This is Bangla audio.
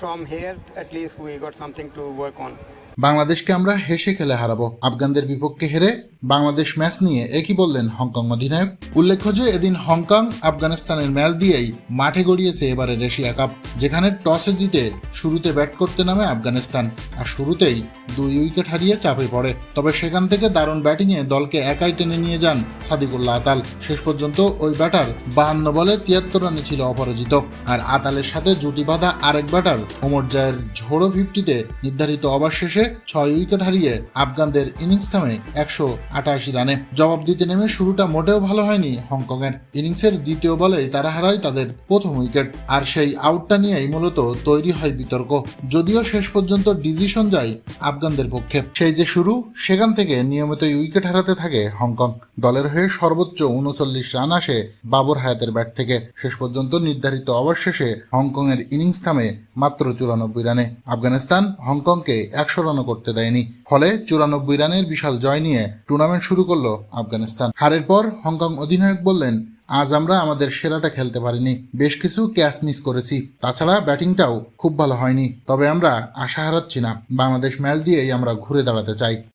from here, at least we got something to work. বাংলাদেশকে আমরা হেসে খেলে হারাবো। আফগানদের বিপক্ষে হেরে বাংলাদেশ ম্যাচ নিয়ে একই বললেন হংকং অধিনায়ক। উল্লেখ্য যে এদিন হংকং আফগানিস্তানের ম্যাচ দিয়েই মাঠে গড়িয়েছে এবারের এশিয়া কাপ যেখানে টসে জিতে শুরুতে ব্যাট করতে নামে আফগানিস্তান। আর শুরুতেই দুই উইকেট হারিয়ে চাপে পড়ে। তবে সেখান থেকে দারুণ ব্যাটিংয়ে দলকে একাই টেনে নিয়ে যান সাদিকুল্লাহ আতাল। শেষ পর্যন্ত ওই ব্যাটার বাহান্ন বলে তিয়াত্তর রানে ছিল অপরাজিত। আর আতালের সাথে জুটি বাঁধা আরেক ব্যাটার ওমর জায়ের ঝোড়ো ফিফটিতে নির্ধারিত ওভার শেষে ছয় উইকেট হারিয়ে আফগানদের ইনিংস থামে একশো আটাশি রানে। জবাব দিতে নেমে শুরুটা মোটেও ভালো হয়নি হংকংয়ের। ইনিংসের দ্বিতীয় বলেই তারা হারায় তাদের প্রথম উইকেট। আর সেই আউটটা নিয়েই মূলত তৈরি হয় বিতর্ক। যদিও শেষ পর্যন্ত ডিসিশন যায় আফগানদের পক্ষে। সেই যে শুরু, সেখান থেকে নিয়মিতই উইকেট হারাতে থাকে হংকং। দলের হয়ে সর্বোচ্চ উনচল্লিশ রান আসে বাবর হায়াতের ব্যাট থেকে। শেষ পর্যন্ত নির্ধারিত ওভার শেষে হংকংয়ের ইনিংস থামে মাত্র চুরানব্বই রানে। আফগানিস্তান হংকংকে একশো রানও করতে দেয়নি। ফলে চুরানব্বই রানের বিশাল জয় নিয়ে টুর্নামেন্ট শুরু করল আফগানিস্তান। হারের পর হংকং অধিনায়ক বললেন আজ আমরা আমাদের সেরাটা খেলতে পারিনি। বেশ কিছু ক্যাচ মিস করেছি। তাছাড়া ব্যাটিংটাও খুব ভালো হয়নি। তবে আমরা আশা হারাচ্ছি না। বাংলাদেশ ম্যাচ দিয়েই আমরা ঘুরে দাঁড়াতে চাই।